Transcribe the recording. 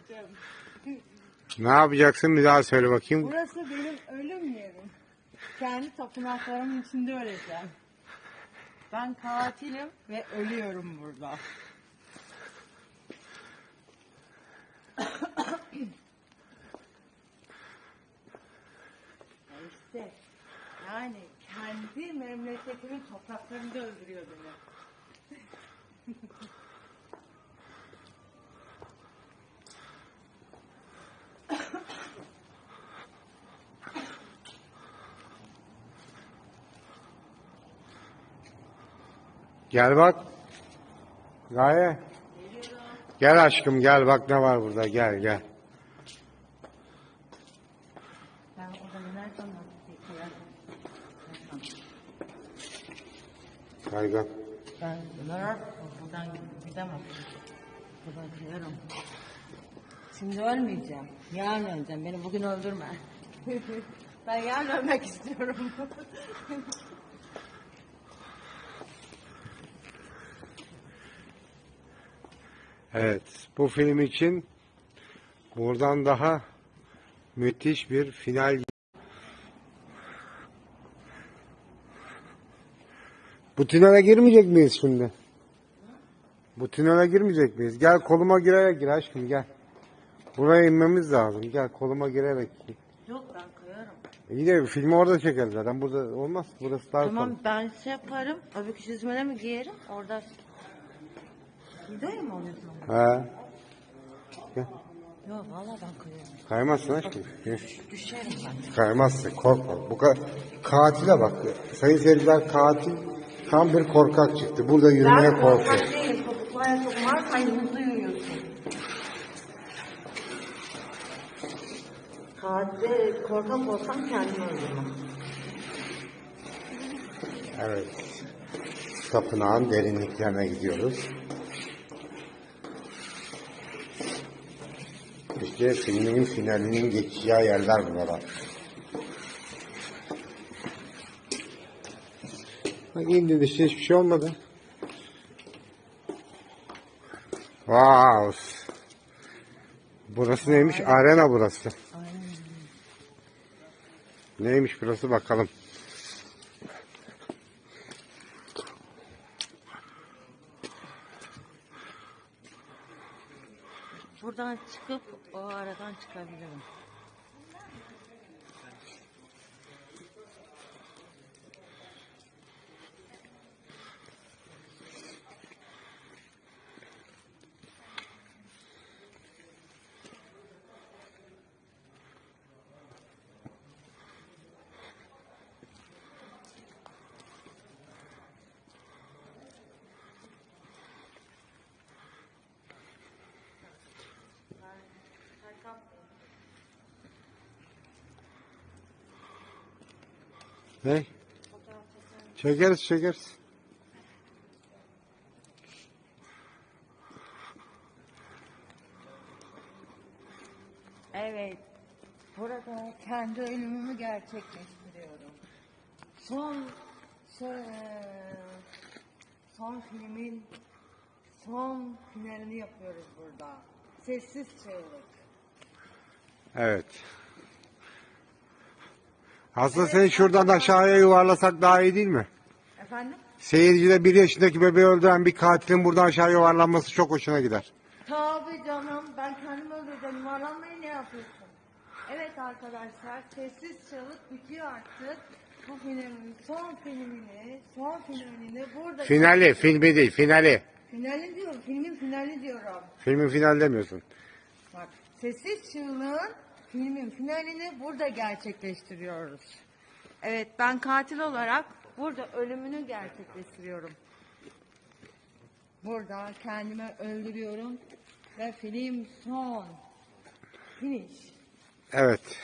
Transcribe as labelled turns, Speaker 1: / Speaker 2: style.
Speaker 1: öleceğim.
Speaker 2: Ne yapacaksın bir daha söyle bakayım.
Speaker 1: Burası benim ölüm yerim. Kendi tapınaklarımın içinde öleceğim. Ben katilim ve ölüyorum burada. İşte yani kendi memleketimin topraklarında öldürüyor beni.
Speaker 2: Gel bak. Gaye. Gel aşkım gel bak ne var burada gel gel. Kaygan.
Speaker 1: Ben bunlara buradan gidemem. Buradan giderim. Şimdi ölmeyeceğim. Yarın öleceğim. Beni bugün öldürme. ben yarın ölmek istiyorum.
Speaker 2: Evet bu film için buradan daha müthiş bir final. Bu tünele girmeyecek miyiz şimdi? Bu tünele girmeyecek miyiz? Gel koluma girerek gir aşkım gel. Buraya inmemiz lazım. Gel koluma girerek gir.
Speaker 1: Yok ben koyarım.
Speaker 2: İyi de filmi orada çekeriz zaten. Burada olmaz. Burası daha
Speaker 1: Tamam ben şey yaparım. Öbür çizmeleri mi giyerim? Orada Gidiyor mu oluyorsun?
Speaker 2: He. Gel.
Speaker 1: Yok valla ben koyarım.
Speaker 2: Kaymazsın aşkım.
Speaker 1: Düşerim ben.
Speaker 2: Kaymazsın korkma. Bu ka katile bak. Sayın seyirciler katil tam bir korkak çıktı. Burada yürümeye
Speaker 1: Ben
Speaker 2: korkuyor.
Speaker 1: korkak değilim. Topuklu ayakkabım var. Hızlı yürüyorsun. Katil korkak olsam kendimi öldürmem.
Speaker 2: Evet. Tapınağın derinliklerine gidiyoruz. İşte filmin finalinin geçeceği yerler buralar. Bak indi işte hiçbir şey olmadı. Wow. Burası neymiş? Arena burası. Neymiş burası bakalım.
Speaker 1: Buradan çıkıp o aradan çıkabilirim.
Speaker 2: Ne? Çekeriz çekeriz.
Speaker 1: Evet. Burada kendi ölümümü gerçekleştiriyorum. Son şey, son filmin son finalini yapıyoruz burada. Sessiz çığlık.
Speaker 2: Evet. Aslında seni şuradan aşağıya yuvarlasak daha iyi değil mi?
Speaker 1: Efendim?
Speaker 2: Seyircide bir yaşındaki bebeği öldüren bir katilin buradan aşağı yuvarlanması çok hoşuna gider.
Speaker 1: Tabii canım ben kendimi öldüreceğim. Yuvarlanmayı ne yapıyorsun? Evet arkadaşlar sessiz çığlık bitiyor artık. Bu filmin son filmini, son finalini burada...
Speaker 2: Finali, filmi değil, finali.
Speaker 1: Finali diyorum, filmin finali diyorum.
Speaker 2: Filmin final demiyorsun.
Speaker 1: Bak sessiz çığlığın filmin finalini burada gerçekleştiriyoruz. Evet ben katil olarak burada ölümünü gerçekleştiriyorum. Burada kendimi öldürüyorum ve film son. Finish.
Speaker 2: Evet.